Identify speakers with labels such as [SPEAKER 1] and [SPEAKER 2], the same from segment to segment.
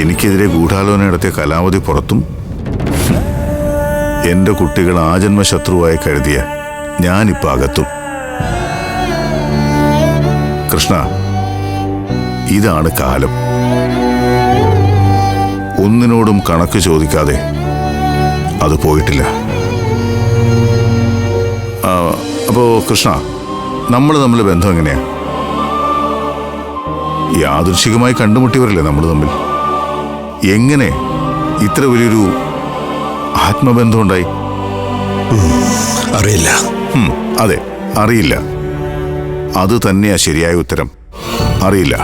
[SPEAKER 1] എനിക്കെതിരെ ഗൂഢാലോചന നടത്തിയ കലാവധി പുറത്തും എന്റെ കുട്ടികൾ ആജന്മ ശത്രുവായി കരുതിയ ഞാനിപ്പോ അകത്തും. കൃഷ്ണ ഇതാണ് കാലം. ഒന്നിനോടും കണക്ക് ചോദിക്കാതെ അത് പോയിട്ടില്ല. അപ്പോൾ അപ്പോ കൃഷ്ണ നമ്മൾ തമ്മിൽ ബന്ധം എങ്ങനെയാ? യാദൃശികമായി കണ്ടുമുട്ടിയവരല്ലേ നമ്മൾ തമ്മിൽ എങ്ങനെ ഇത്ര വലിയൊരു ആത്മബന്ധം ഉണ്ടായി
[SPEAKER 2] അറിയില്ല
[SPEAKER 1] അതെ അറിയില്ല. അത് തന്നെയാ ശരിയായ ഉത്തരം. അറിയില്ല.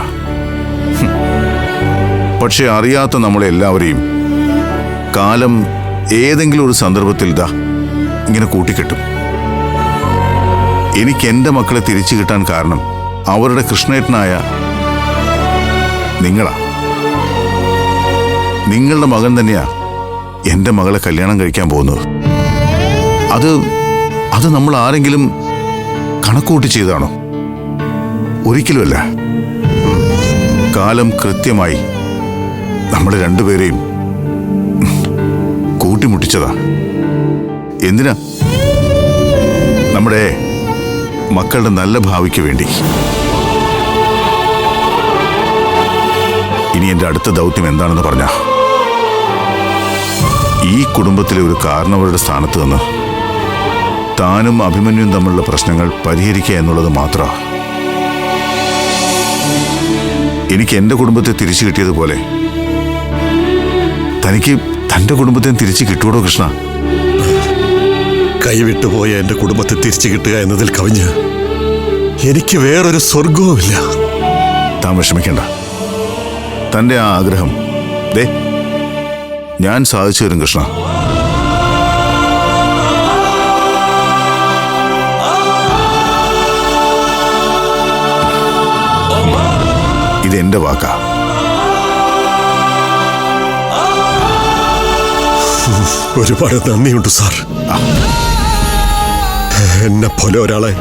[SPEAKER 1] പക്ഷെ അറിയാത്ത നമ്മളെ എല്ലാവരെയും കാലം ഏതെങ്കിലും ഒരു സന്ദർഭത്തിൽ ഇതാ ഇങ്ങനെ കൂട്ടിക്കെട്ടും. എനിക്ക് എന്റെ മക്കളെ തിരിച്ചു കിട്ടാൻ കാരണം അവരുടെ കൃഷ്ണേട്ടനായ നിങ്ങളാ. നിങ്ങളുടെ മകൻ തന്നെയാ എന്റെ മകളെ കല്യാണം കഴിക്കാൻ പോകുന്നത്. അത് അത് നമ്മൾ ആരെങ്കിലും കണക്കൂട്ടി ചെയ്താണോ? ഒരിക്കലുമല്ല. കാലം കൃത്യമായി നമ്മൾ രണ്ടുപേരെയും കൂട്ടിമുട്ടിച്ചതാ. എന്തിനാ? നമ്മുടെ മക്കളുടെ നല്ല ഭാവിക്ക് വേണ്ടി. ഇനി എന്റെ അടുത്ത ദൗത്യം എന്താണെന്ന് പറഞ്ഞ ഈ കുടുംബത്തിലെ ഒരു കാരണവരുടെ സ്ഥാനത്ത് നിന്ന് താനും അഭിമന്യും തമ്മിലുള്ള പ്രശ്നങ്ങൾ പരിഹരിക്കുക എന്നുള്ളത് മാത്രമാണ് എനിക്ക് എന്റെ കുടുംബത്തെ തിരിച്ചു കിട്ടിയതുപോലെ. തനിക്ക് തന്റെ കുടുംബത്തെ തിരിച്ചു കിട്ടുവോടോ കൃഷ്ണ?
[SPEAKER 2] കൈവിട്ടുപോയ എന്റെ കുടുംബത്തെ തിരിച്ചു കിട്ടുക എന്നതിൽ കവിഞ്ഞ് എനിക്ക് വേറൊരു സ്വർഗവുമില്ല
[SPEAKER 1] താൻ വിഷമിക്കണ്ട. തന്റെ ആ ആഗ്രഹം ദേ ഞാൻ സാധിച്ചു തരും കൃഷ്ണ. ഇത് എന്റെ വാക്കാ.
[SPEAKER 2] ഒരുപാട് നന്ദിയുണ്ട് സാർ. എന്നെ പോലെ ഒരാളെ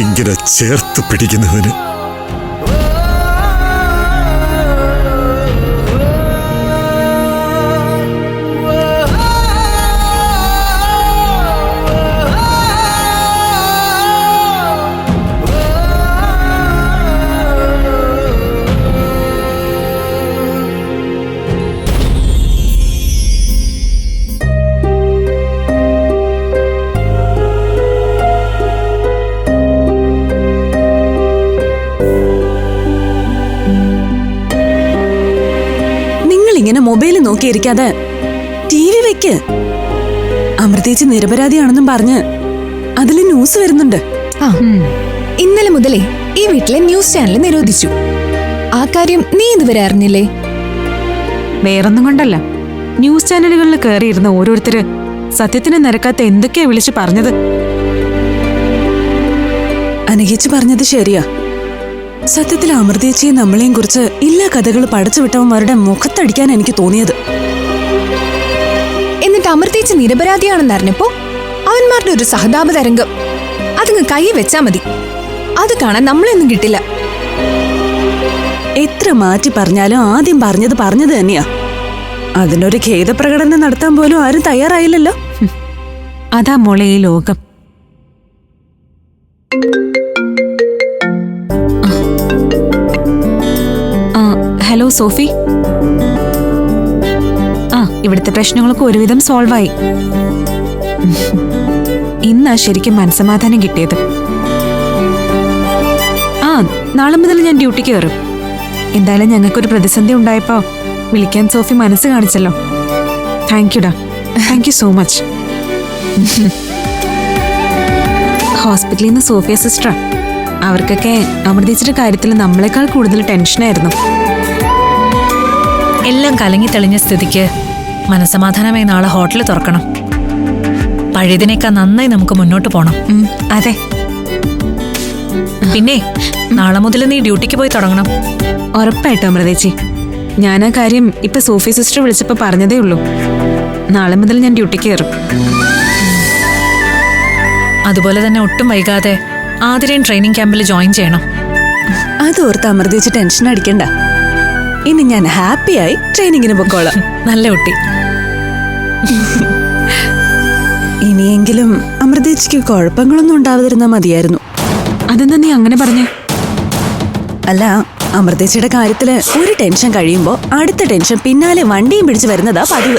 [SPEAKER 2] ഇങ്ങനെ ചേർത്ത് പിടിക്കുന്നതിന്
[SPEAKER 3] ഇങ്ങനെ മൊബൈൽ നോക്കിയിരിക്കാതെ ടി വി വെക്ക്. അമൃതേച്ചി നിരപരാധിയാണെന്നും പറഞ്ഞ് അതിൽ ന്യൂസ് വരുന്നുണ്ട്.
[SPEAKER 4] ആ ഇന്നലെ മുതലേ ഈ വീട്ടിലെ ന്യൂസ് ചാനൽ നിരോധിച്ചു. ആ കാര്യം നീ ഇതുവരെ അറിഞ്ഞില്ലേ?
[SPEAKER 5] വേറൊന്നും കൊണ്ടല്ല. ന്യൂസ് ചാനലുകളിൽ കയറിയിരുന്ന ഓരോരുത്തര് സത്യത്തിന് നിരക്കാത്ത എന്തൊക്കെയാ വിളിച്ചു പറഞ്ഞത്?
[SPEAKER 3] അനുഗിച്ച് പറഞ്ഞത് ശരിയാ. സത്യത്തിൽ അമൃതേച്ചിയെ നമ്മളെയും കുറിച്ച് എല്ലാ കഥകൾ പടച്ചു വിട്ടവന്മാരുടെ മുഖത്തടിക്കാൻ എനിക്ക് തോന്നിയത്.
[SPEAKER 4] എന്നിട്ട് അമൃതേച്ചി നിരപരാധിയാണെന്ന് അറിഞ്ഞപ്പോ അവന്മാരുടെ ഒരു സഹതാപ തരംഗം. അതങ്ങ് കൈ വെച്ചാ മതി. അത് കാണാൻ നമ്മളെയൊന്നും കിട്ടില്ല.
[SPEAKER 3] എത്ര മാറ്റി പറഞ്ഞാലും ആദ്യം പറഞ്ഞത് പറഞ്ഞത് തന്നെയാ. അതിനൊരു ഖേദപ്രകടനം നടത്താൻ പോലും ആരും തയ്യാറായില്ലല്ലോ.
[SPEAKER 5] അതാ മോളെ ഈ ലോകം. സോഫി. ആ ഇവിടുത്തെ പ്രശ്നങ്ങളൊക്കെ ഒരുവിധം സോൾവ് ആയി. ഇന്നാ ശരിക്കും മനസമാധാനം കിട്ടിയത്. ആ നാളെ മുതൽ ഞാൻ ഡ്യൂട്ടിക്ക് കയറും. എന്തായാലും ഞങ്ങൾക്കൊരു പ്രതിസന്ധി ഉണ്ടായപ്പോ വിളിക്കാൻ സോഫി മനസ്സ് കാണിച്ചല്ലോ. താങ്ക് യുടാ താങ്ക് യു സോ മച്ച് ഹോസ്പിറ്റലിൽ നിന്ന് സോഫിയ സിസ്റ്ററാ അവർക്കൊക്കെ അമൃതിച്ചിട്ട് കാര്യത്തിൽ നമ്മളെക്കാൾ കൂടുതൽ ടെൻഷനായിരുന്നു
[SPEAKER 6] എല്ലാം കലങ്ങി തെളിഞ്ഞ സ്ഥിതിക്ക് മനസമാധാനമായി നാളെ ഹോട്ടൽ തുറക്കണം. പഴയതിനേക്കാൾ നന്നായി നമുക്ക് മുന്നോട്ട് പോണം.
[SPEAKER 5] അതെ.
[SPEAKER 6] പിന്നെ നാളെ മുതൽ നീ ഡ്യൂട്ടിക്ക് പോയി തുടങ്ങണം.
[SPEAKER 5] ഉറപ്പായിട്ടോ അമൃതേച്ചി. ഞാൻ ആ കാര്യം ഇപ്പൊ സോഫി സിസ്റ്റർ വിളിച്ചപ്പോ പറഞ്ഞതേ ഉള്ളൂ. നാളെ മുതൽ ഞാൻ ഡ്യൂട്ടിക്ക് കയറും.
[SPEAKER 6] അതുപോലെ തന്നെ ഒട്ടും വൈകാതെ ആതിരയും ട്രെയിനിങ് ക്യാമ്പിൽ ജോയിൻ ചെയ്യണം.
[SPEAKER 3] അതോർത്ത് അമൃതേച്ചി ടെൻഷൻ അടിക്കണ്ട. ഇനി ഞാൻ ഹാപ്പിയായി ട്രെയിനിങ്ങിന് പൊക്കോളാം.
[SPEAKER 6] നല്ല കുട്ടി.
[SPEAKER 3] ഇനിയെങ്കിലും അമൃതേച്ചിക്ക് കുഴപ്പങ്ങളൊന്നും ഉണ്ടാവാതിരുന്നാൽ മതിയായിരുന്നു.
[SPEAKER 5] അതെന്താ നീ അങ്ങനെ പറഞ്ഞേ?
[SPEAKER 3] അല്ല അമൃതേച്ചിയുടെ കാര്യത്തിൽ ഒരു ടെൻഷൻ കഴിയുമ്പോ അടുത്ത ടെൻഷൻ പിന്നാലെ വണ്ടിയും പിടിച്ചു വരുന്നതാ പതിവ്.